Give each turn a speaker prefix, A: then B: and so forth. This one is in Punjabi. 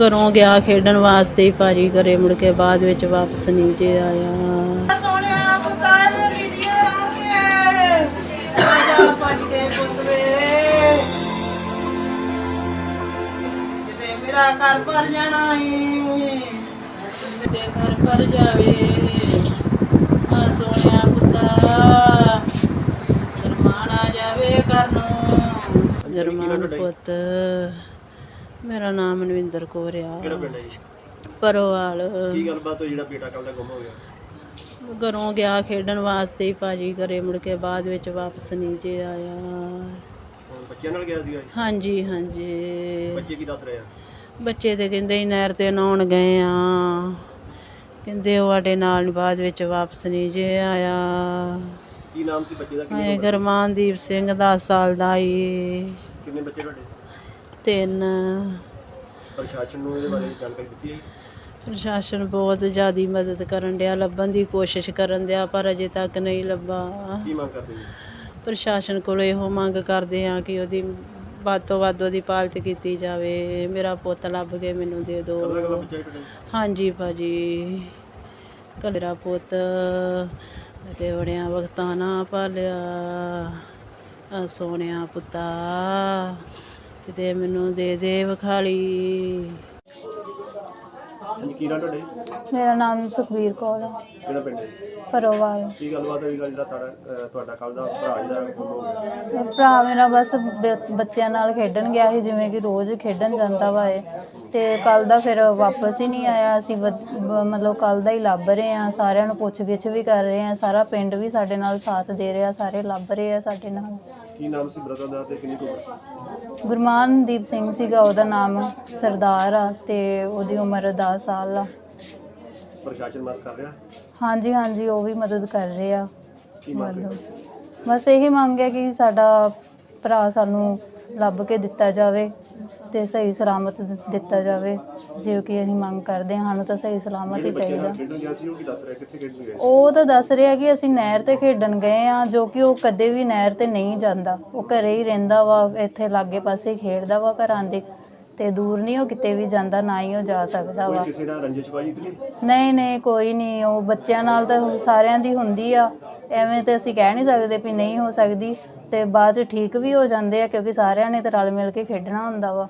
A: ਘਰੋਂ ਗਿਆ ਖੇਡਣ ਵਾਸਤੇ ਹੀ ਭਾਜੀ ਘਰੇ ਮੁੜ ਕੇ ਬਾਅਦ ਵਿੱਚ ਵਾਪਸ ਨਹੀਂ ਜੇ ਆਇਆ।
B: ਸੋਹਣਿਆ ਪੁੱਤਰ ਲੀਜੀਏ ਆਉਂਗੇ ਜਾ ਭੱਜ ਕੇ ਪੁੱਤਰੇ ਕਿਤੇ ਮੇਰਾ ਘਰ ਭਰ ਜਾਣਾ ਏ ਘਰ ਭਰ ਜਾਵੇ। ਆ ਸੋਹਣਿਆ ਪੁੱਤਰਾ ਸ਼ਰਮਾਣਾ ਜਾਵੇ ਘਰ ਨੂੰ।
A: ਜਰਮਾਨ ਪੁੱਤ। ਮੇਰਾ ਨਾਮ ਮਨਵਿੰਦਰ ਕੌਰ ਆ।
C: ਕਿਹੜਾ ਪਿੰਡ ਹੈ ਜੀ?
A: ਪਰੋਵਾਲ
C: ਕੀ ਗੱਲਬਾਤ ਹੋਈ ਜਿਹੜਾ ਬੇਟਾ ਕੱਲ ਦਾ ਗੁੰਮ ਹੋ ਗਿਆ?
A: ਘਰੋਂ ਗਿਆ ਖੇਡਣ ਵਾਸਤੇ ਹੀ ਭਾਜੀ ਘਰੇ ਮੁੜ ਕੇ ਬਾਅਦ ਵਿੱਚ ਵਾਪਸ ਨਹੀਂ ਜੇ ਆਇਆ।
C: ਹੁਣ ਬੱਚਿਆਂ ਨਾਲ ਗਿਆ ਸੀਗਾ ਜੀ?
A: ਹਾਂਜੀ ਹਾਂਜੀ।
C: ਬੱਚੇ ਕੀ ਦੱਸ ਰਹੇ ਆ?
A: ਬੱਚੇ ਤੇ ਕਹਿੰਦੇ ਸੀ ਨਹਿਰ ਤੇ ਨਹਾਉਣ ਗਏ ਆ। ਕਹਿੰਦੇ ਉਹ ਸਾਡੇ ਨਾਲ ਬਾਅਦ ਵਿੱਚ ਵਾਪਸ ਨਹੀਂ ਜੇ ਆਇਆ।
C: ਕੀ ਨਾਮ ਸੀ ਬੱਚੇ ਦਾ? ਕਿੰਨੀ
A: ਹਾਏ
C: ਉਮਰ?
A: ਗਰਮਾਨਦੀਪ ਸਿੰਘ 10 ਸਾਲ ਦਾ ਈ
C: ਕਿੰਨੇ ਬੱਚੇ ਤੁਹਾਡੇ?
A: ਤਿੰਨ।
C: ਪ੍ਰਸ਼ਾਸਨ ਨੂੰ ਇਹਦੇ ਬਾਰੇ ਜਾਣਕਾਰੀ ਦਿੱਤੀ ਹੈ?
A: ਪ੍ਰਸ਼ਾਸਨ ਬਹੁਤ ਜ਼ਿਆਦੀ ਮਦਦ ਕਰਨ ਡਿਆ ਲੱਭਣ ਦੀ ਕੋਸ਼ਿਸ਼ ਕਰਨ ਡਿਆ ਪਰ ਅਜੇ ਤੱਕ ਨਹੀਂ ਲੱਭਾ।
C: ਕੀ ਮੰਗ ਕਰਦੇ ਜੀ?
A: ਪ੍ਰਸ਼ਾਸਨ ਕੋਲੋਂ ਇਹੋ ਮੰਗ ਕਰਦੇ ਆ ਕਿ ਉਹਦੀ ਵੱਧ ਤੋਂ ਵੱਧ ਉਹਦੀ ਪਾਲਤ ਕੀਤੀ ਜਾਵੇ। ਮੇਰਾ ਪੁੱਤ ਲੱਭ ਕੇ ਮੈਨੂੰ ਦੇ
C: ਕਦੋਂ ਦਾ
A: ਦਿਓ? ਹਾਂਜੀ ਭਾਜੀ। ਕਲਰਾ ਪੁੱਤ ਤੇ ਬੜਿਆਂ ਵਕਤਾਂ ਨਾ ਪਾਲਿਆ। ਆ ਸੋਹਣਿਆ ਪੁੱਤਾ। ਕਿਤੇ ਮੈਨੂੰ ਦੇ ਦੇ ਵਿਖਾਲੀ।
C: ਹਾਂਜੀ ਕੀ ਨਾਮ ਤੁਹਾਡੇ
D: ਮੇਰਾ ਨਾਮ ਸੁਖਬੀਰ ਕੌਰ ਹੈ
C: ਕਿਹੜਾ ਪਿੰਡ ਹੈ? ਜੀ?
D: ਪਰੋਵਾਲ
C: ਕੀ ਗੱਲਬਾਤ ਹੋਈ ਜਿਹੜਾ ਤੁਹਾਡਾ ਅਹ, ਤੁਹਾਡਾ ਕੱਲ ਦਾ ਭਰਾ ਜਿਹੜਾ ਗੁੰਮ ਹੋ? ਗਿਆ
D: ਤੇ ਭਰਾ ਮੇਰਾ ਬਸ ਬ- ਬੱਚਿਆਂ ਨਾਲ ਖੇਡਣ ਗਿਆ ਸੀ ਜਿਵੇਂ ਕਿ ਰੋਜ਼ ਖੇਡਣ ਜਾਂਦਾ ਵਾ ਇਹ। ਤੇ ਕੱਲ ਦਾ ਫਿਰ ਵਾਪਸ ਹੀ ਨਹੀਂ ਆਇਆ। ਅਸੀਂ ਵ- ਬ- ਮਤਲਬ ਕੱਲ ਦਾ ਹੀ ਲੱਭ ਰਹੇ ਆ ਸਾਰਿਆਂ ਨੂੰ ਪੁੱਛ ਗਿੱਛ ਵੀ ਕਰ ਰਹੇ ਆ ਸਾਰਾ ਪਿੰਡ ਵੀ ਸਾਡੇ ਨਾਲ ਸਾਥ ਦੇ ਰਿਹਾ। ਸਾਰੇ ਲੱਭ ਰਹੇ ਆ ਸਾਡੇ ਨਾਲ।
C: ਕੀ ਨਾਮ ਸੀ ਬ੍ਰਦਰ ਦਾ ਤੇ ਕਿੰਨੀ ਕੁ ਉਮਰ? ਸੀ
D: ਗੁਰਮਾਨਦੀਪ ਸਿੰਘ ਸੀਗਾ ਉਹਦਾ ਨਾਮ ਸਰਦਾਰ ਆ ਤੇ ਉਹਦੀ ਉਮਰ 10 ਸਾਲ ਆ।
C: ਪ੍ਰਸ਼ਾਸਨ ਮਦਦ ਕਰ ਰਿਹਾ?
D: ਹਾਂਜੀ ਹਾਂਜੀ ਉਹ ਵੀ ਮਦਦ ਕਰ ਰਹੇ ਆ।
C: ਕੀ ਮੰਗ?
D: ਬਸ ਇਹੀ ਮੰਗ ਹੈ ਕਿ ਸਾਡਾ ਭਰਾ ਸਾਨੂੰ ਲੱਭ ਕੇ ਦਿੱਤਾ ਜਾਵੇ। ਤੇ ਸਹੀ ਸਲਾਮਤ ਦਿੱਤਾ ਜਾਵੇ। ਜੋ ਕਿ ਅਸੀਂ ਮੰਗ ਕਰਦੇ ਹਾਂ ਸਾਨੂੰ ਤਾਂ ਸਹੀ ਸਲਾਮਤ ਹੀ ਚਾਹੀਦਾ
C: ਨਾਲ ਖੇਡਣ ਗਿਆ ਸੀ ਉਹ ਕੀ ਦੱਸ ਰਿਹਾ? ਕਿੱਥੇ ਖੇਡਣ ਗਿਆ ਸੀ?
D: ਉਹ ਤਾਂ ਦੱਸ ਰਿਹਾ ਕਿ ਅਸੀਂ ਨਹਿਰ ਤੇ ਖੇਡਣ ਗਏ ਆ ਜੋ ਕਿ ਉਹ ਕਦੇ ਵੀ ਨਹਿਰ ਤੇ ਨਹੀਂ ਜਾਂਦਾ। ਉਹ ਘਰੇ ਹੀ ਰਹਿੰਦਾ ਵਾ ਇੱਥੇ ਲਾਗੇ ਪਾਸੇ ਹੀ ਖੇਡਦਾ ਵਾ ਘਰਾਂ ਦੇ। ਤੇ ਦੂਰ ਨਹੀਂ ਉਹ ਕਿਤੇ ਵੀ ਜਾਂਦਾ ਨਾ ਹੀ ਉਹ ਜਾ ਸਕਦਾ
C: ਕੋਈ
D: ਵਾ
C: ਕਿਸੇ ਨਾਲ ਰੰਜਿਸ਼ ਬਾਜੀ ਤੇ ਨਹੀਂ
D: ਨਹੀਂ ਨਹੀਂ ਕੋਈ ਨਹੀਂ। ਉਹ ਬੱਚਿਆਂ ਨਾਲ ਤਾਂ ਸਾਰਿਆਂ ਦੀ ਹੁੰਦੀ ਆ। ਐਵੇਂ ਤੇ ਅਸੀਂ ਕਹਿ ਨਹੀਂ ਸਕਦੇ ਵੀ ਨਹੀਂ ਹੋ ਸਕਦੀ। ਤੇ ਬਾਅਦ ਚ ਠੀਕ ਵੀ ਹੋ ਜਾਂਦੇ ਆ ਕਿਉਂਕਿ ਸਾਰਿਆਂ ਨੇ ਤਾਂ ਰਲ ਮਿਲ ਕੇ ਖੇਡਣਾ ਹੁੰਦਾ ਵਾ।